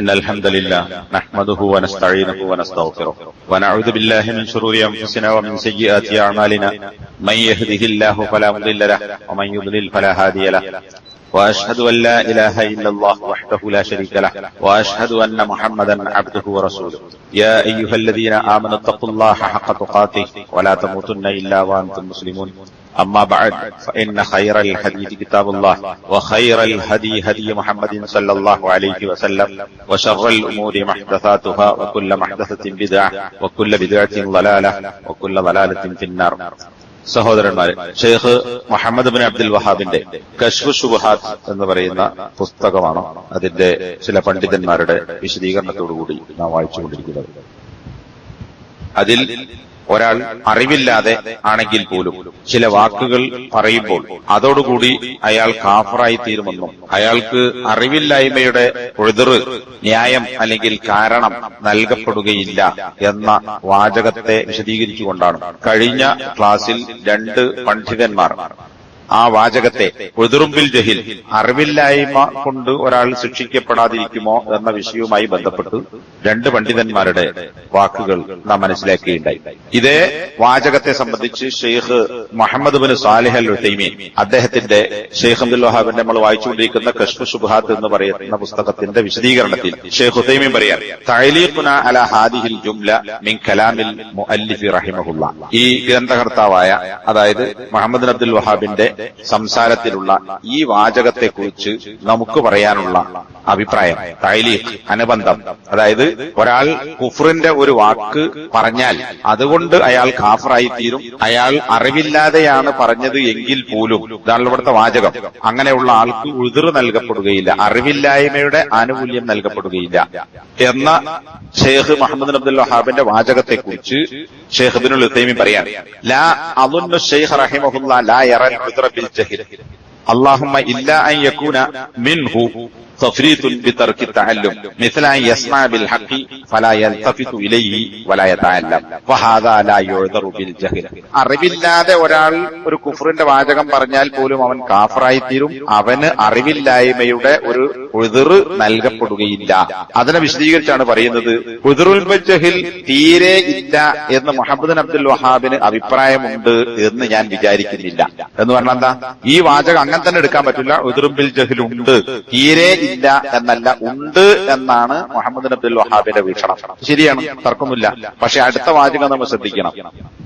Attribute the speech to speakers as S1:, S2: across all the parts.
S1: ان الحمد لله نحمده ونستعينه ونستغفره ونعوذ بالله من شرور انفسنا ومن سيئات اعمالنا من يهده الله فلا مضل له ومن يضلل فلا هادي له واشهد ان لا اله الا الله وحده لا شريك له واشهد ان محمدا عبده ورسوله يا ايها الذين امنوا اتقوا الله حق تقاته ولا تموتن الا وانتم مسلمون أما بعد فإن خير الحديث كتاب الله وخير الهدي هدي محمد صلى الله عليه وسلم وشر الأمور محدثاتها وكل محدثة بدعة وكل بدعة ضلالة وكل ضلالة في النار സഹോദരന്മാരെ Sheikh Muhammad bin Abdul വഹാബിന്റെ കശ്ഫ് ഷുബഹാത്ത് എന്ന് പറയുന്ന പുസ്തകമാണ് അതിന്റെ ചില പണ്ഡിതന്മാരുടെ വിശദീകരണത്തോടുകൂടി നാം വായിച്ചുകൊണ്ടിരിക്കുന്നത് അതിൽ ഒരാൾ അറിവില്ലാതെ ആണെങ്കിൽ പോലും ചില വാക്കുകൾ പറയുമ്പോൾ അതോടുകൂടി അയാൾ കാഫറായി തീരുമെന്നും അയാൾക്ക് അറിവില്ലായ്മയുടെ ഒഴുതറ് ന്യായം അല്ലെങ്കിൽ കാരണം നൽകപ്പെടുകയില്ല എന്ന വാചകത്തെ വിശദീകരിച്ചുകൊണ്ടാണ്. കഴിഞ്ഞ ക്ലാസ്സിൽ രണ്ട് പണ്ഡിതന്മാർ ആ വാചകത്തെ ഒതിറുമ്പിൽ ജഹിൽ അറിവില്ലായ്മ കൊണ്ട് ഒരാൾ ശിക്ഷിക്കപ്പെടാതിരിക്കുമോ എന്ന വിഷയവുമായി ബന്ധപ്പെട്ട് രണ്ട് പണ്ഡിതന്മാരുടെ വാക്കുകൾ നാം മനസ്സിലാക്കിയിട്ടുണ്ടായി ഇതേ വാചകത്തെ സംബന്ധിച്ച് Sheikh Muhammad bin Salih al അദ്ദേഹത്തിന്റെ ഷെയ്ഖ് അബ്ദുൽ വഹാബിന്റെ നമ്മൾ വായിച്ചുകൊണ്ടിരിക്കുന്ന കഷ്മ സുബാത്ത് എന്ന് പറയുന്ന പുസ്തകത്തിന്റെ വിശദീകരണത്തിൽ ഷെയ്ഖ് ഹുസൈമീൻ പറയാം തഅലീഖുന അല ഹാദിഹിൽ ജുംല മിൻ കലാമിൽ മുഅല്ലിഫി റഹിമഹുള്ള ഈ ഗ്രന്ഥകർത്താവായ അതായത് മുഹമ്മദ് അബ്ദുൽ വഹാബിന്റെ സംസാരത്തിലുള്ള ഈ വാചകത്തെക്കുറിച്ച് നമുക്ക് പറയാനുള്ള അഭിപ്രായം തൈലീഖ് അനുബന്ധം. അതായത് ഒരാൾ കുഫറിന്റെ ഒരു വാക്ക് പറഞ്ഞാൽ അതുകൊണ്ട് അയാൾ കാഫറായി തീരും അയാൾ അറിവില്ലാതെയാണ് പറഞ്ഞത് എങ്കിൽ പോലും ഇതാണ് ഇവിടുത്തെ വാചകം. അങ്ങനെയുള്ള ആൾക്ക് ഉതിർ നൽകപ്പെടുകയില്ല അറിവില്ലായ്മയുടെ ആനുകൂല്യം നൽകപ്പെടുകയില്ല. എന്ന ഷെയ്ഖ് മുഹമ്മദ് അബ്ദുൽ വഹാബിന്റെ വാചകത്തെക്കുറിച്ച് ഷെയ്ഖ് ബിനുൽ ഉത്തൈമി പറയാൻ ലാ അലുന്നു ഷെയ്ഖ് റഹിമഹുല്ല ലാ എറൻ ഉദ്ര بالجهل اللهم إلا أن يكون منه തഅല്ലം ഫലാ യൽതഫിതു ഇലൈഹി വലാ ബിൽ ജഹൽ അറിവില്ലാതെ ഒരാൾ ഒരു കുഫറിന്റെ വാചകം പറഞ്ഞാൽ പോലും അവൻ കാഫറായി തീരും അവന് അറിവില്ലായ്മയുടെ ഒരു ഉതിറ് നൽകപ്പെടുകയില്ല. അതിനെ വിശദീകരിച്ചാണ് പറയുന്നത് ഉതിറുൽ തീരെ ഇല്ല എന്ന് മുഹമ്മദ് അബ്ദുൽ വഹാബിന് അഭിപ്രായമുണ്ട് എന്ന് ഞാൻ വിചാരിക്കുന്നില്ല. എന്ന് പറഞ്ഞാൽ എന്താ? ഈ വാചകം അങ്ങനെ തന്നെ എടുക്കാൻ പറ്റില്ല. ഉതിറും ബിൽ ജഹിൽ ഉണ്ട്. തീരെ ഇല്ല എന്നല്ല ഉണ്ട് എന്നാണ് മുഹമ്മദ് അബ്ദുൽ വഹാബിന്റെ വീക്ഷണം. ശരിയാണ് തർക്കമില്ല പക്ഷെ അടുത്ത വാചകം നമ്മൾ ശ്രദ്ധിക്കണം.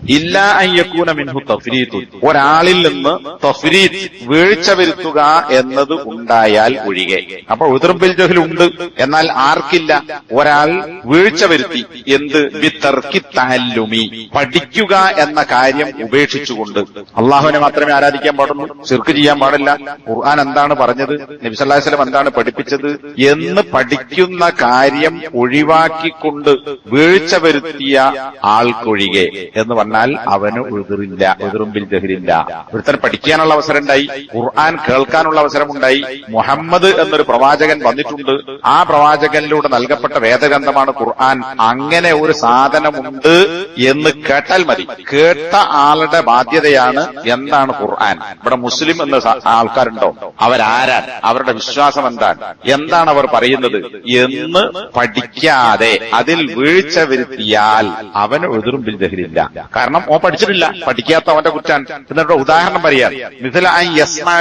S1: ഇല്ല അയ്യക്കൂന മിൻഹു തഫ്രീത്ത് ഒരാളിൽ നിന്ന് തഫ്രീത്ത് വീഴ്ച വരുത്തുക എന്നത് ഉണ്ടായാൽ ഒഴികെ. അപ്പൊ ഉതിർബിൽ ജഹൽ ഉണ്ട്. എന്നാൽ ആർക്കില്ല? ഒരാൾ വീഴ്ച വരുത്തി എന്ത്? വിത്തർക്കി താല്ലുമി പഠിക്കുക എന്ന കാര്യം ഉപേക്ഷിച്ചുകൊണ്ട്. അള്ളാഹുവിനെ മാത്രമേ ആരാധിക്കാൻ പാടുള്ളൂ. ചെറുക്ക് ചെയ്യാൻ പാടില്ല. ഖുർആൻ എന്താണ് പറഞ്ഞത്? നബിസല്ലാസ്ലം എന്താണ് പഠിപ്പിച്ചത് എന്ന് പഠിക്കുന്ന കാര്യം ഒഴിവാക്കിക്കൊണ്ട് വീഴ്ച വരുത്തിയ ആൾക്കൊഴികെ എന്ന് പറഞ്ഞാൽ അവന് ഉതിറില്ല ഉതിറുമ്പിൽ ജഹിരില്ല ഒരുത്തൻ പഠിക്കാനുള്ള അവസരം ഉണ്ടായി ഖുർആൻ കേൾക്കാനുള്ള അവസരമുണ്ടായി. മുഹമ്മദ് എന്നൊരു പ്രവാചകൻ വന്നിട്ടുണ്ട്. ആ പ്രവാചകനിലൂടെ നൽകപ്പെട്ട വേദഗ്രന്ഥമാണ് ഖുർആൻ. അങ്ങനെ ഒരു സാധനമുണ്ട് എന്ന് കേട്ടാൽ മതി. കേട്ട ആളുടെ ബാധ്യതയാണ് എന്താണ് ഖുർആൻ. ഇവിടെ മുസ്ലിം എന്ന ആൾക്കാരുണ്ടോ? അവരാരാൻ അവരുടെ വിശ്വാസം എന്താണ്? എന്താണ് അവർ പറയുന്നത്? എന്ന് പഠിക്കാതെ അതിൽ വീഴ്ച വരുത്തിയാൽ അവന് എതിർമ്പിൽ ദഹരില്ല. കാരണം ഓ പഠിച്ചിട്ടില്ല. പഠിക്കാത്ത അവന്റെ കുറ്റാൻ എന്നിട്ട് ഉദാഹരണം പറയാം മിഥില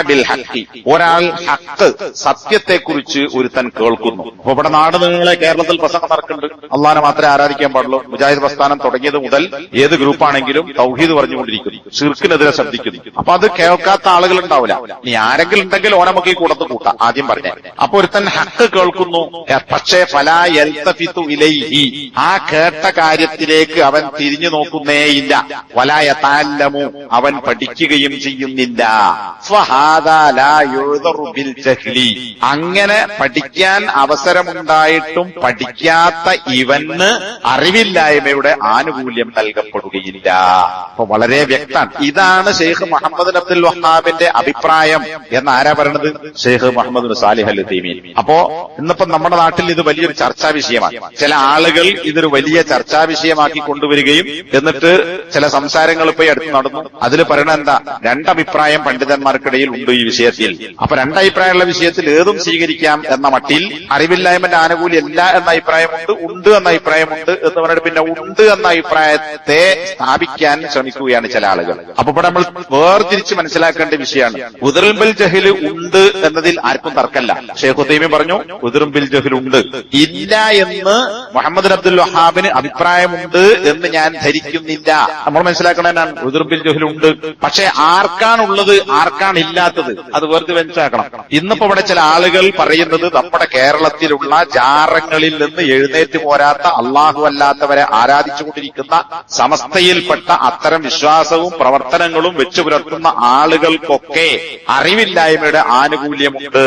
S1: ബിൽ ഹക്കി ഒരാൾ ഹക്ക് സത്യത്തെക്കുറിച്ച് ഒരുത്തൻ കേൾക്കുന്നു. അപ്പൊ ഇവിടെ നാട് നിങ്ങളെ കേരളത്തിൽ പ്രസംഗം നടക്കുന്നുണ്ട്. അള്ളാനെ മാത്രമേ ആരാധിക്കാൻ പാടുള്ളൂ. മുജാഹിദ് പ്രസ്ഥാനം തുടങ്ങിയത് മുതൽ ഏത് ഗ്രൂപ്പാണെങ്കിലും തൗഹീദ് പറഞ്ഞുകൊണ്ടിരിക്കുന്നു. ഷിർക്കിനെതിരെ ശബ്ദിക്കുന്നു അപ്പൊ അത് കേൾക്കാത്ത ആളുകൾ ഉണ്ടാവില്ല. ഇനി ആരെങ്കിലും ഉണ്ടെങ്കിൽ ഓനെ നമുക്ക് ഈ കൂടത്ത് കൂട്ടാം. ആദ്യം പറഞ്ഞേ. അപ്പൊ ഒരുത്തൻ ഹക്ക് കേൾക്കുന്നു. പക്ഷേ ഫലാ യൽതഫിതു ഇലൈഹി. ആ കേട്ട കാര്യത്തിലേക്ക് അവൻ തിരിഞ്ഞു നോക്കുന്നേയില്ല. വലായ താല്ലമു അവൻ പഠിക്കുകയും ചെയ്യുന്നില്ല. അങ്ങനെ പഠിക്കാൻ അവസരമുണ്ടായിട്ടും പഠിക്കാത്ത ഇവന് അറിവില്ലായ്മയുടെ ആനുകൂല്യം നൽകപ്പെടുകയില്ല. അപ്പൊ വളരെ വ്യക്തമാണ്. ഇതാണ് ഷെയ്ഖ് മുഹമ്മദ് അബ്ദുൽ വഹാബിന്റെ അഭിപ്രായം. എന്ന് ആരാ പറയണത്? Sheikh Muhammad Salih al Uthaymeen അപ്പോ ഇന്നിപ്പോ നമ്മുടെ നാട്ടിൽ ഇത് വലിയൊരു ചർച്ചാ വിഷയമാണ്. ചില ആളുകൾ ഇതൊരു വലിയ ചർച്ചാ വിഷയമാക്കി കൊണ്ടുവരികയും എന്നിട്ട് ചില സംസാരങ്ങൾ ഇപ്പൊ അടുത്ത് നടന്നു. അതിൽ പറയണ എന്താ? രണ്ടഭിപ്രായം പണ്ഡിതന്മാർക്കിടയിൽ ഉണ്ട് ഈ വിഷയത്തിൽ. അപ്പൊ രണ്ടഭിപ്രായമുള്ള വിഷയത്തിൽ ഏതും സ്വീകരിക്കാം എന്ന മട്ടിൽ അറിവില്ലായ്മന്റെ ആനുകൂല്യമല്ല എന്ന അഭിപ്രായമുണ്ട് ഉണ്ട് എന്ന അഭിപ്രായമുണ്ട് എന്ന് പറഞ്ഞിട്ട് പിന്നെ ഉണ്ട് എന്ന അഭിപ്രായത്തെ സ്ഥാപിക്കാൻ ശ്രമിക്കുകയാണ് ചില ആളുകൾ. അപ്പൊ ഇവിടെ നമ്മൾ വേർതിരിച്ച് മനസ്സിലാക്കേണ്ട വിഷയമാണ്. ഉദർബൽ ജഹിൽ ഉണ്ട് എന്നതിൽ ആർക്കും തർക്കല്ല ഷെയ്ഖ് ഉദ്ദീമി പറഞ്ഞു ഉദിറും ബിൽ ഉണ്ട് ഇല്ല എന്ന് മുഹമ്മദ് അബ്ദുൽ വഹാബിന് അഭിപ്രായമുണ്ട് എന്ന് ഞാൻ ധരിക്കുന്നില്ല. നമ്മൾ മനസ്സിലാക്കണതാണ് ഉദിറും ബിൽ ഉണ്ട് പക്ഷെ ആർക്കാണുള്ളത് ആർക്കാണ് ഇല്ലാത്തത് അത് വേർതി മനസ്സിലാക്കണം ഇന്നിപ്പോ ഇവിടെ ചില ആളുകൾ പറയുന്നത് നമ്മുടെ കേരളത്തിലുള്ള ജാറങ്ങളിൽ നിന്ന് എഴുന്നേറ്റ് പോരാത്ത അള്ളാഹു അല്ലാത്തവരെ ആരാധിച്ചുകൊണ്ടിരിക്കുന്ന സമസ്തയിൽപ്പെട്ട അത്തരം വിശ്വാസവും പ്രവർത്തനങ്ങളും വെച്ചു പുലർത്തുന്ന ആളുകൾക്കൊക്കെ അറിവില്ലായ്മയുടെ ആനുകൂല്യമുണ്ട്.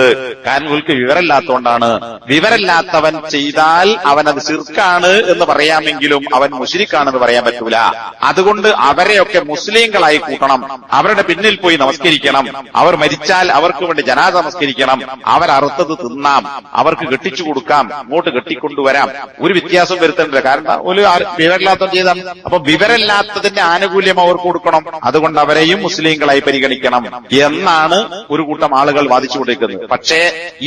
S1: കാരണം ഇവർക്ക് വിവരമില്ലാത്തതുകൊണ്ടാണ് വിവരമില്ലാത്തവൻ ചെയ്താൽ അവൻ അത് സിർക്കാണ് എന്ന് പറയാമെങ്കിലും അവൻ മുഷിരിക്കാണെന്ന് പറയാൻ പറ്റൂല അതുകൊണ്ട് അവരെയൊക്കെ മുസ്ലിങ്ങളായി കൂട്ടണം അവരുടെ പിന്നിൽ പോയി നമസ്കരിക്കണം അവർ മരിച്ചാൽ അവർക്ക് വേണ്ടി ജനാദ നമസ്കരിക്കണം അവർ അറുത്തത് തിന്നാം അവർക്ക് കെട്ടിച്ചു കൊടുക്കാം ഇങ്ങോട്ട് കെട്ടിക്കൊണ്ടുവരാം ഒരു വ്യത്യാസം വരുത്തേണ്ടില്ല കാരണം ഒരു വിവരമില്ലാത്തവൻ ചെയ്താണ് അപ്പൊ വിവരമില്ലാത്തതിന്റെ ആനുകൂല്യം അവർക്ക് കൊടുക്കണം അതുകൊണ്ട് അവരെയും മുസ്ലിങ്ങളായി പരിഗണിക്കണം എന്നാണ് ഒരു കൂട്ടം ആളുകൾ വാദിച്ചു വാദിച്ചുകൊണ്ടിരിക്കുന്നത് പക്ഷേ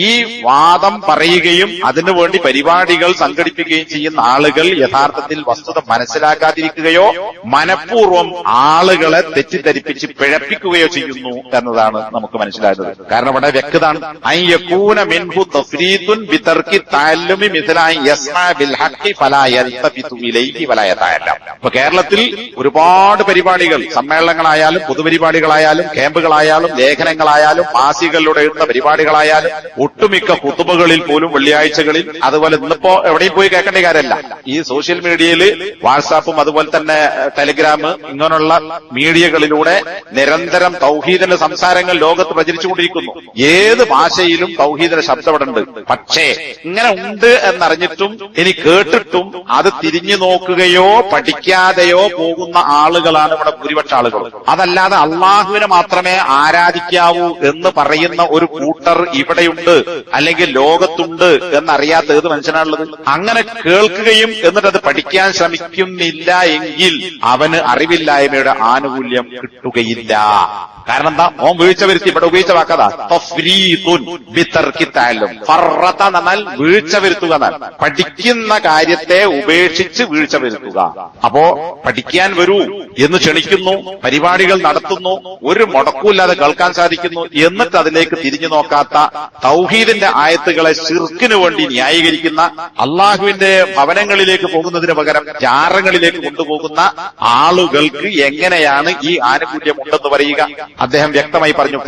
S1: ഈ വാദം പറയുകയും അതിനുവേണ്ടി പരിപാടികൾ സംഘടിപ്പിക്കുകയും ചെയ്യുന്ന ആളുകൾ യഥാർത്ഥത്തിൽ വസ്തുത മനസ്സിലാക്കാതിരിക്കുകയോ മനഃപൂർവം ആളുകളെ തെറ്റിദ്ധരിപ്പിച്ച് പിഴപ്പിക്കുകയോ ചെയ്യുന്നു എന്നതാണ് നമുക്ക് മനസ്സിലായത്. കാരണം ഇവിടെ വ്യക്തതാണ്. അയ്യക്കൂന മിൻഹു തഫ്രീദുൻ ബിതർക്കി തഅല്ലുമി മിഥലായി ഹഖി ഇലൈഹി ഇപ്പൊ കേരളത്തിൽ ഒരുപാട് പരിപാടികൾ സമ്മേളനങ്ങളായാലും പൊതുപരിപാടികളായാലും ക്യാമ്പുകളായാലും ലേഖനങ്ങളായാലും മാസികളിലൂടെ എഴുതുന്ന പരിപാടികളായാലും ഒട്ടുമിക്ക കുത്തുബകളിൽ പോലും വെള്ളിയാഴ്ചകളിൽ അതുപോലെ ഇന്നിപ്പോ എവിടെയും പോയി കേൾക്കേണ്ട കാര്യമല്ല. ഈ സോഷ്യൽ മീഡിയയിൽ വാട്സാപ്പും അതുപോലെ തന്നെ ടെലിഗ്രാം ഇങ്ങനെയുള്ള മീഡിയകളിലൂടെ നിരന്തരം തൗഹീദിന്റെ സംസാരങ്ങൾ ലോകത്ത് പ്രചരിച്ചുകൊണ്ടിരിക്കുന്നു. ഏത് ഭാഷയിലും തൗഹീദിന്റെ ശബ്ദം ഇവിടെ ഉണ്ട് പക്ഷേ ഇങ്ങനെ ഉണ്ട് എന്നറിഞ്ഞിട്ടും ഇനി കേട്ടിട്ടും അത് തിരിഞ്ഞു നോക്കുകയോ പഠിക്കാതെയോ പോകുന്ന ആളുകളാണ് ഇവിടെ ഭൂരിപക്ഷ ആളുകൾ. അതല്ലാതെ അള്ളാഹുവിനെ മാത്രമേ ആരാധിക്കാവൂ എന്ന് പറയുന്ന ഒരു കൂട്ടർ ഇവിടെയുണ്ട്. അല്ലെങ്കിൽ ലോകത്തുണ്ട് എന്നറിയാത്ത ഏത് മനുഷ്യനാണുള്ളത്? അങ്ങനെ കേൾക്കുകയും എന്നിട്ട് അത് പഠിക്കാൻ ശ്രമിക്കുന്നില്ല എങ്കിൽ അവന് അറിവില്ലായ്മയുടെ ആനുകൂല്യം കിട്ടുകയില്ല. കാരണം എന്താ? ഓൻ വീഴ്ച വരുത്തി ഇവിടെ ഉപയോഗിച്ച വാക്കതാ. തഫ്രീത്തുൻ ബിതർക്കി തഅല്ലും. ഫറത്ത എന്ന് വീഴ്ച വരുത്തുക എന്നാൽ പഠിക്കുന്ന കാര്യത്തെ ഉപേക്ഷിച്ച് വീഴ്ച വരുത്തുക. അപ്പോ പഠിക്കാൻ വരൂ എന്ന് ക്ഷണിക്കുന്നു പരിപാടികൾ നടത്തുന്നു ഒരു മുടക്കൂല്ലാതെ കേൾക്കാൻ സാധിക്കുന്നു എന്നിട്ട് അതിലേക്ക് തിരിഞ്ഞു നോക്കാത്ത തൗഹീദിന്റെ ആയത്തുകളെ ഷിർക്കിനു വേണ്ടി ന്യായീകരിക്കുന്ന അള്ളാഹുവിന്റെ ഭവനങ്ങളിലേക്ക് പോകുന്നതിന് പകരം ജാറങ്ങളിലേക്ക് കൊണ്ടുപോകുന്ന ആളുകൾക്ക് എങ്ങനെയാണ് ഈ ആനുകൂല്യം ഉണ്ടെന്ന് പറയുക? അദ്ദേഹം വ്യക്തമായി പറഞ്ഞു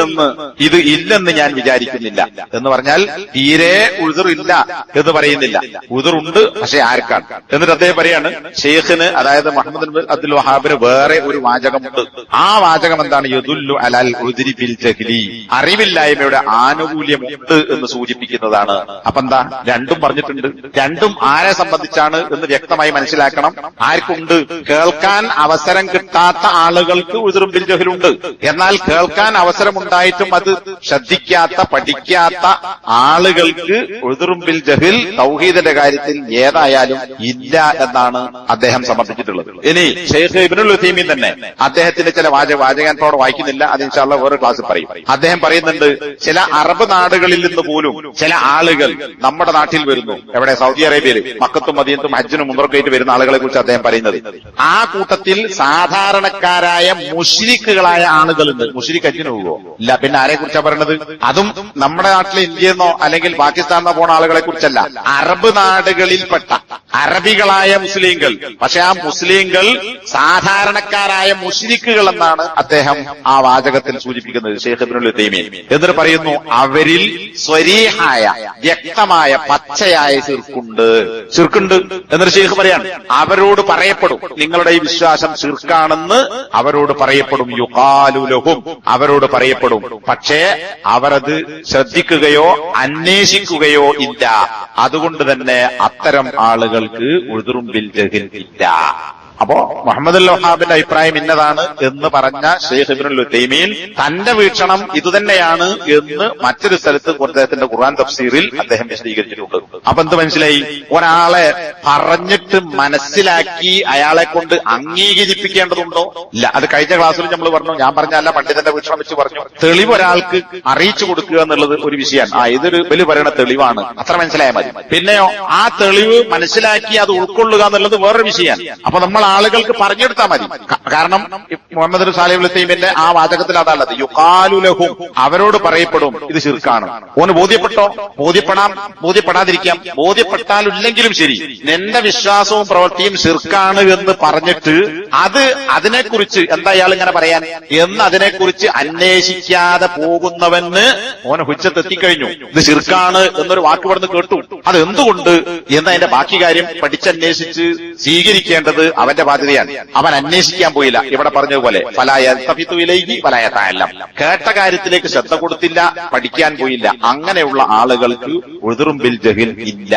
S1: നിന്ന് ഇത് ഇല്ലെന്ന് ഞാൻ വിചാരിക്കുന്നില്ല എന്ന് പറഞ്ഞാൽ തീരെ ഉതിർ ഇല്ല എന്ന് പറയുന്നില്ല. ഉതിർ ഉഴുതറുണ്ട് പക്ഷെ ആർക്കാണ്? എന്നിട്ട് അദ്ദേഹം പറയാണ് ഷെയ്ഖിന് അതായത് മുഹമ്മദ് അബ്ദുൽ വഹാബിന് വേറെ ഒരു വാചകമുണ്ട്. ആ വാചകം എന്താണ്? യദുല്ലു അലൽ ഉദ്രി ബിൽ ജഹ്ലി. അറിവില്ലായ്മയുടെ ആനുകൂല്യമുണ്ട് എന്ന് സൂചിപ്പിക്കുന്നതാണ്. അപ്പൊ എന്താ? രണ്ടും പറഞ്ഞിട്ടുണ്ട്. രണ്ടും ആരെ സംബന്ധിച്ചാണ് എന്ന് വ്യക്തമായി മനസ്സിലാക്കണം. ആർക്കുണ്ട്? കേൾക്കാൻ അവസരം കിട്ടാത്ത ആളുകൾക്ക് ഉതിരും ബിൽ ജഹലുണ്ട്. എന്നാൽ കേൾക്കാൻ അവസരമുണ്ടായിട്ടും അത് ശ്രദ്ധിക്കാത്ത പഠിക്കാത്ത ആളുകൾക്ക് ഉതിരും ബിൽ ജഹിൽ തൗഹീദിന്റെ കാര്യത്തിൽ ഏതായാലും ഇല്ല എന്നാണ് അദ്ദേഹം സമർപ്പിച്ചിട്ടുള്ളത് ഇനി ഷെയ്ഖ് ഇബ്നുൽ ഉസൈമീൻ തന്നെ. അദ്ദേഹത്തിന്റെ ചില വാചക വാചകാൻ ഇപ്പോൾ വായിക്കുന്നില്ല. അത് ഇൻഷാള്ള വേറെ ക്ലാസ്സിൽ പറയും. അദ്ദേഹം പറയുന്നുണ്ട് ചില അറബ് നാടുകളിൽ നിന്ന് പോലും ചില ആളുകൾ നമ്മുടെ നാട്ടിൽ വരുന്നു. എവിടെ? സൗദി അറേബ്യയിൽ. മക്കത്തും മദീനത്തും ഹജ്ജിനും മുമ്പൊക്കെയായിട്ട് വരുന്ന ആളുകളെ കുറിച്ച് അദ്ദേഹം പറയുന്നത്. ആ കൂട്ടത്തിൽ സാധാരണക്കാരായ മുഷിരിക്കുകളായ ആളുകളുണ്ട്. മുഷിരിക്ക് ഹജ്ജിന് പോകുമോ ഇല്ല. പിന്നെ ആരെ കുറിച്ചാണ് പറയണത്? അതും നമ്മുടെ നാട്ടിലെ ഇന്ത്യയെന്നോ അല്ലെങ്കിൽ പാകിസ്ഥാനെന്നോ പോണ ആളുകളെ കുറിച്ചല്ല. അറബ് നാടുകളിൽപ്പെട്ട അറബികളായ മുസ്ലിങ്ങൾ പക്ഷെ ആ മുസ്ലിങ്ങൾ സാധാരണക്കാരായ മുസ്ലിക്കുകൾ എന്നാണ് അദ്ദേഹം ആ വാചകത്തിൽ സൂചിപ്പിക്കുന്നത് ഷെയ്ഖ് ഇബ്നുൽ എന്നിട്ട് പറയുന്നു അവരിൽ സ്വരീഹായ വ്യക്തമായ പച്ചയായ ചെറുക്കുണ്ട് ചെറുക്കുണ്ട് എന്നിട്ട് ഷെയ്ഖ് പറയാണ് അവരോട് പറയപ്പെടും. നിങ്ങളുടെ ഈ വിശ്വാസം ചെറുക്കാണെന്ന് അവരോട് പറയപ്പെടും. യുകാലുലഹും അവരോട് പറയപ്പെടും. പക്ഷേ അവരത് ശ്രദ്ധിക്കുകയോ അന്വേഷിക്കുകയോ ഇല്ല. അതുകൊണ്ട് തന്നെ അത്തരം ആളുകൾ ആളുകൾക്ക് ഉഴുതുറുമ്പിൽ ജഹിൽ ഇല്ല അപ്പോ മുഹമ്മദ് വഹാബിന്റെ അഭിപ്രായം ഇന്നതാണ് എന്ന് പറഞ്ഞ ഷെയ്ഖ് ഇബ്നുൽ തൈമീൻ തന്റെ വീക്ഷണം ഇതുതന്നെയാണ് എന്ന് മറ്റൊരു സ്ഥലത്ത് അദ്ദേഹത്തിന്റെ ഖുർആൻ തഫ്സീറിൽ അദ്ദേഹം വിശദീകരിച്ചിട്ടുണ്ട്. അപ്പൊ എന്ത് മനസ്സിലായി? ഒരാളെ പറഞ്ഞിട്ട് മനസ്സിലാക്കി അയാളെ കൊണ്ട് അംഗീകരിപ്പിക്കേണ്ടതുണ്ടോ? ഇല്ല. അത് കഴിഞ്ഞ ക്ലാസ്സിൽ നമ്മൾ പറഞ്ഞു. ഞാൻ പറഞ്ഞല്ല പണ്ഡിതന്റെ വീക്ഷണം വെച്ച് പറഞ്ഞു. തെളിവ് ഒരാൾക്ക് അറിയിച്ചു കൊടുക്കുക എന്നുള്ളത് ഒരു വിഷയമാണ്. ആ ഇതൊരു വലിയ പറയുന്ന തെളിവാണ്. അത്ര മനസ്സിലായാൽ മതി. പിന്നെയോ ആ തെളിവ് മനസ്സിലാക്കി അത് ഉൾക്കൊള്ളുക എന്നുള്ളത് വേറൊരു വിഷയമാണ്. അപ്പൊ നമ്മൾ ആളുകൾക്ക് പറഞ്ഞെടുത്താൽ മതി. കാരണം മുഹമ്മദ് സാലിബ് ലത്തീമിന്റെ ആ വാചകത്തിൽ അതല്ലത് യുക്കാലുലഹും അവരോട് പറയപ്പെടും ഇത് ശിർക്കാണ്. ഓന് ബോധ്യപ്പെട്ടോ? ബോധ്യപ്പെടാം. ബോധ്യപ്പെടാതിരിക്കാം. ബോധ്യപ്പെട്ടാലില്ലെങ്കിലും ശരി. നിന്റെ വിശ്വാസവും പ്രവൃത്തിയും ശിർക്കാണ് എന്ന് പറഞ്ഞിട്ട് അത് അതിനെക്കുറിച്ച് എന്താ ഇയാൾ ഇങ്ങനെ പറയാൻ? എന്ന് അതിനെക്കുറിച്ച് അന്വേഷിക്കാതെ പോകുന്നവന് ഓന് ഹുച്ചത്തെത്തിക്കഴിഞ്ഞു ഇത് ശിർക്കാണ് എന്നൊരു വാക്ക് പറഞ്ഞ് കേട്ടു. അത് എന്തുകൊണ്ട് എന്ന് അതിന്റെ ബാക്കി കാര്യം പഠിച്ചന്വേഷിച്ച് സ്വീകരിക്കേണ്ടത് അവന്റെ ബാധ്യതയാണ് അവൻ അന്വേഷിക്കാൻ പോയില്ല. ഇവിടെ പറഞ്ഞതുപോലെ ഫലായത്തഫിത്തുവിലേക്ക് ഫലായത്തായല്ല കേട്ട കാര്യത്തിലേക്ക് ശ്രദ്ധ കൊടുത്തില്ല പഠിക്കാൻ പോയില്ല. അങ്ങനെയുള്ള ആളുകൾക്ക് ഉഴുതുറുമ്പിൽ ജഹിൽ ഇല്ല.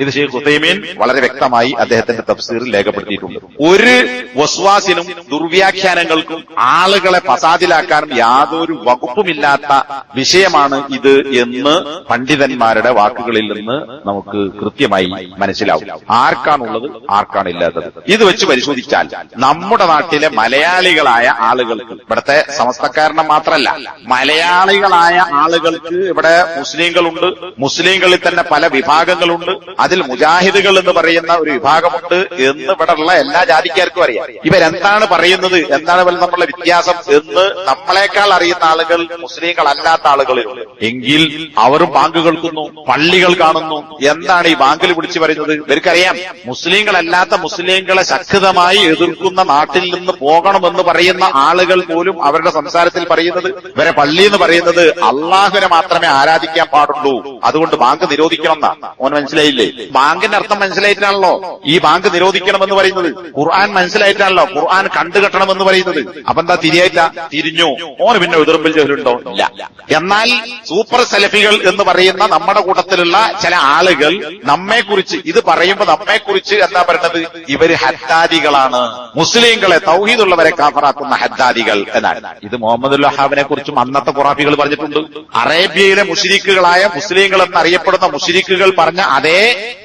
S1: ഇത് ഷെയ്ഖ് ഹുസൈമീൻ വളരെ വ്യക്തമായി അദ്ദേഹത്തിന്റെ തഫ്സീറിൽ രേഖപ്പെടുത്തിയിട്ടുണ്ട്. ഒരു വസ്വാസിനും ദുർവ്യാഖ്യാനങ്ങൾക്കും ആളുകളെ ഫസാദിലാക്കാനും യാതൊരു വകുപ്പുമില്ലാത്ത വിഷയമാണ് ഇത് എന്ന് പണ്ഡിതന്മാരുടെ വാക്കുകളിൽ നിന്ന് നമുക്ക് കൃത്യമായി മനസ്സിലാവും. ആർക്കാണുള്ളത് ആർക്കാണില്ലാത്തത് ഇത് വെച്ച് പരിശോധിച്ചാൽ നമ്മുടെ നാട്ടിലെ മലയാളികളായ ആളുകൾക്ക് ഇവിടുത്തെ സമസ്തക്കാരനെ മാത്രമല്ല മലയാളികളായ ആളുകൾക്ക് ഇവിടെ മുസ്ലിങ്ങളുണ്ട് മുസ്ലിങ്ങളിൽ തന്നെ പല വിഭാഗങ്ങളുണ്ട് അതിൽ മുജാഹിദുകൾ എന്ന് പറയുന്ന ഒരു വിഭാഗമുണ്ട് എന്ന് ഇവിടെ ഉള്ള എല്ലാ ജാതിക്കാർക്കും അറിയാം. ഇവരെന്താണ് പറയുന്നത്? എന്താണ് ഇവർ നമ്മളുടെ വ്യത്യാസം എന്ന് നമ്മളെക്കാൾ അറിയുന്ന ആളുകൾ മുസ്ലിങ്ങൾ അല്ലാത്ത ആളുകളിലുണ്ട്. എങ്കിൽ അവരും ബാങ്ക് കേൾക്കുന്നു പള്ളികൾ കാണുന്നു. എന്താണ് ഈ ബാങ്കിൽ വിളിച്ചു പറയുന്നത്? ഇവർക്കറിയാം മുസ്ലിങ്ങളല്ലാത്ത മുസ്ലിങ്ങളെ ശക്തമായി എതിർക്കുന്ന നാട്ടിൽ നിന്ന് പോകണമെന്ന് പറയുന്ന ആളുകൾ പോലും അവരുടെ സംസാരത്തിൽ പറയുന്നത് ഇവരെ പള്ളി എന്ന് പറയുന്നത് അള്ളാഹുവിനെ മാത്രമേ ആരാധിക്കാൻ പാടുള്ളൂ. അതുകൊണ്ട് ബാങ്ക് നിരോധിക്കണം എന്നാ ഓൻ മനസ്സിലായില്ലേ? ബാങ്കിന്റെ അർത്ഥം മനസ്സിലായിട്ടാണല്ലോ. ഈ ബാങ്ക് നിരോധിക്കണം എന്ന് പറയുന്നത്. ഖുർആൻ മനസ്സിലായിട്ടാണല്ലോ. ഖുർആൻ കണ്ടുകെട്ടണം എന്ന് പറയുന്നത്. അപ്പൊ എന്താ തിരിയായില്ല? തിരിഞ്ഞു. ഓന് പിന്നെ എതിർപ്പിൽ ജോലുണ്ടോ ഇല്ല. എന്നാൽ സൂപ്പർ സെലഫികൾ എന്ന് പറയുന്ന നമ്മുടെ കൂട്ടത്തിലുള്ള ചില ആളുകൾ നമ്മെ കുറിച്ച് ഇത് പറയുമ്പോൾ നമ്മെ കുറിച്ച് എന്താ പറയുന്നത് ഇവർ ഹദ്ദാദികളാണ് മുസ്ലിങ്ങളെ തൗഹീദുള്ളവരെ കാഫറാക്കുന്ന ഹദ്ദാദികൾ എന്നാണ്. ഇത് മുഹമ്മദ് ലഹാബിനെ കുറിച്ചും അന്നത്തെ ഖുറാഫികൾ പറഞ്ഞിട്ടുണ്ട്. അറേബ്യയിലെ മുഷിരിക്കുകളായ മുസ്ലിങ്ങൾ എന്നറിയപ്പെടുന്ന മുഷിരിക്കുകൾ പറഞ്ഞ അതേ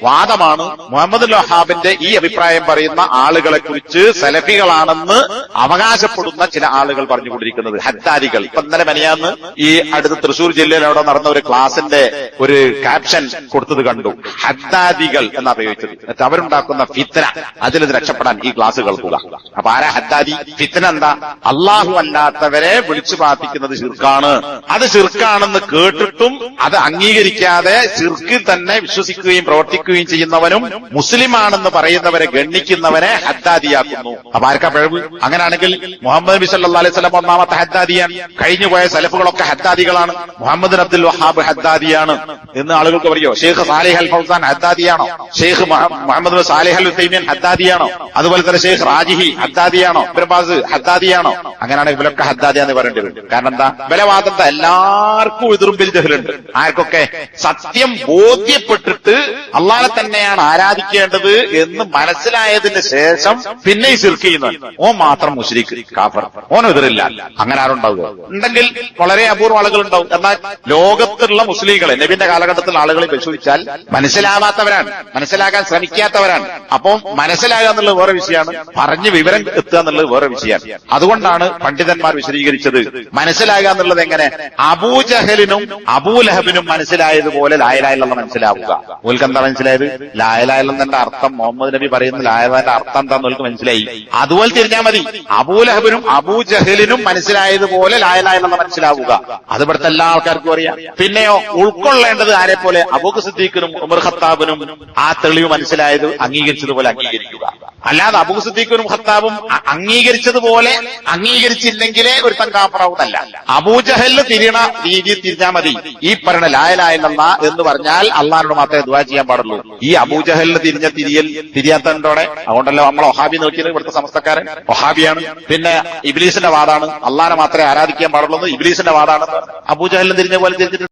S1: വാദമാണ് മുഹമ്മദ് ലഹാബിന്റെ ഈ അഭിപ്രായം പറയുന്ന ആളുകളെ കുറിച്ച് സലഫികളാണെന്ന് അവകാശപ്പെടുന്ന ചില ആളുകൾ പറഞ്ഞുകൊണ്ടിരിക്കുന്നത് ഹദ്ദാദികൾ ഇപ്പൊ ഇന്നലെ മെനയാന്ന് ഈ അടുത്ത തൃശൂർ ജില്ലയിൽ അവിടെ നടന്ന ഒരു ക്ലാസിന്റെ ഒരു ക്യാപ്ഷൻ കൊടുത്തത് കണ്ടു. ഹദ്ദാദികൾ എന്നാ പ്രയോഗിച്ചത്. എന്നിട്ട് അവരുണ്ടാക്കുന്ന ഫിത്തന അതിൽ നിന്ന് രക്ഷപ്പെടാൻ ഈ ക്ലാസ് കേൾക്കുക അപ്പൊ ആരാ ഹദ്ദാദി? ഫിത്തന എന്താ? അള്ളാഹു അല്ലാത്തവരെ വിളിച്ചു പ്രാർത്ഥിക്കുന്നത് ചിർക്കാണ് അത് ചിർക്കാണെന്ന് കേട്ടിട്ടും അത് അംഗീകരിക്കാതെ ചിർക്കിൽ തന്നെ വിശ്വസിക്കുകയും പ്രവർത്തിക്കുകയും ചെയ്യുന്നവനും മുസ്ലിമാണെന്ന് പറയുന്നവരെ ഗണ്ണിക്കുന്നവനെ ഹദ്ദാദിയാക്കുന്നു. അപ്പൊ ആർക്കാ പിഴവ്? അങ്ങനെയാണെങ്കിൽ മുഹമ്മദ് നബി സല്ലാ അലൈഹി സ്വലം ഒന്നാമത്തെ ഹദ്ദാദിയാണ്. കഴിഞ്ഞുപോയ സലഫുകളൊക്കെ ഹദ്ദാദികളാണ്. മുഹമ്മദ് അബ്ദുൽ വഹാബ് ഹദ്ദാദിയാണ്. എന്ന് ആളുകൾക്ക് പറയോ? ഷെയ്ഖ് സാലിഹ് അൽ ഫൗസാൻ ഹദ്ദാദിയാണോ? ഷെയ്ഖ് മുഹമ്മദ് സാലിഹ് അൽ ഹദ്ദാദിയാണോ? അതുപോലെ തന്നെ ഷെയ്ഖ് റാജിഹി ഹദ്ദാദിയാണോ? ഇബ്രബാസ് ഹദ്ദാദിയാണോ? അങ്ങനെയാണെങ്കിൽ ഇവരൊക്കെ ഹദ്ദാദിയാന്ന് പറയേണ്ടി വരും. കാരണം എന്താ? ബലവാദത്തെ എല്ലാവർക്കും എതിർമ്പിൽ ജഹലുണ്ട് ആർക്കൊക്കെ? സത്യം ബോധ്യപ്പെട്ടിട്ട് അള്ളാഹെ തന്നെയാണ് ആരാധിക്കേണ്ടത് എന്ന് മനസ്സിലായതിന് ശേഷം പിന്നെ ഈ സിർക്ക് ചെയ്യുന്നു ഓ മാത്രം മുസ്ലിക്ക് കാഫർ. ഓൻ എതിരില്ല. അങ്ങനെ ആരുണ്ടാവുക? ഉണ്ടെങ്കിൽ വളരെ അപൂർവ ആളുകൾ ഉണ്ടാവും എന്നാൽ ലോകത്തുള്ള മുസ്ലിങ്ങളെ നബിന്റെ കാലഘട്ടത്തിലുള്ള ആളുകളെ പരിശോധിച്ചാൽ മനസ്സിലാവാത്തവരാണ്. മനസ്സിലാക്കാൻ ശ്രമിക്കാത്തവരാണ്. അപ്പം മനസ്സിലാകുക എന്നുള്ളത് വേറെ വിഷയമാണ്. പറഞ്ഞ് വിവരം എത്തുക എന്നുള്ളത് വേറെ വിഷയമാണ്. അതുകൊണ്ടാണ് പണ്ഡിതന്മാർ വിശദീകരിച്ചത്. മനസ്സിലാകുക എന്നുള്ളത് എങ്ങനെ? അബൂജഹലിനും അബൂലഹബിനും മനസ്സിലായതുപോലെ ലായലായില്ലെന്ന് മനസ്സിലാവുക. ഓൽക്ക് എന്താ മനസ്സിലായത്? ലായലായെന്നതിന്റെ അർത്ഥം മുഹമ്മദ് നബി പറയുന്ന ലായലാന്റെ അർത്ഥം എന്താന്ന് ഓൽക്ക് മനസ്സിലായി. അതുപോലെ തിരിഞ്ഞാൽ മതി. അബൂലഹബിനും അബൂജഹലിനും മനസ്സിലായതുപോലെ ലായലായല്ലെന്ന് മനസ്സിലാവുക. അത് ഇവിടുത്തെ എല്ലാ ആൾക്കാർക്കും അറിയാം. പിന്നെയോ ഉൾക്കൊള്ളേണ്ടത് ആരെ പോലെ അബൂക്ക് സിദ്ദീഖിനും ഉമർ ഖത്താബിനും ആ തെളിവ് മനസ്സിലായത് അംഗീകരിച്ചതുപോലെ അംഗീകരിക്കുക. അല്ലാതെ അബൂ സിദ്ദീഖിനും ഖത്താബും അംഗീകരിച്ചതുപോലെ അംഗീകരിച്ചില്ലെങ്കിലേ ഒരു തങ്കാപ്പറാവുന്നല്ല അബൂജഹലിന് തിരിയണ രീതി തിരിഞ്ഞാൽ മതി. ഈ പറഞ്ഞ ലായലായെന്ന എന്ന് പറഞ്ഞാൽ അള്ളാഹിനോട് മാത്രമേ ദുവാ ചെയ്യാൻ പാടുള്ളൂ. ഈ അബൂജഹലിന് തിരിഞ്ഞ തിരിയൽ തിരിയാത്തതിനോടെ അതുകൊണ്ടല്ലോ നമ്മൾ ഒഹാബി നോക്കിയത് ഇവിടുത്തെ സമസ്തക്കാരൻ? ഒഹാബിയാണ് പിന്നെ ഇബ്ലീസിന്റെ വാദാണ്. അള്ളാഹിനെ മാത്രമേ ആരാധിക്കാൻ പാടുള്ളൂ ഇബ്ലീസിന്റെ വാദാണ്. അബൂജഹലിന് തിരിഞ്ഞ പോലെ തിരിഞ്ഞിട്ട്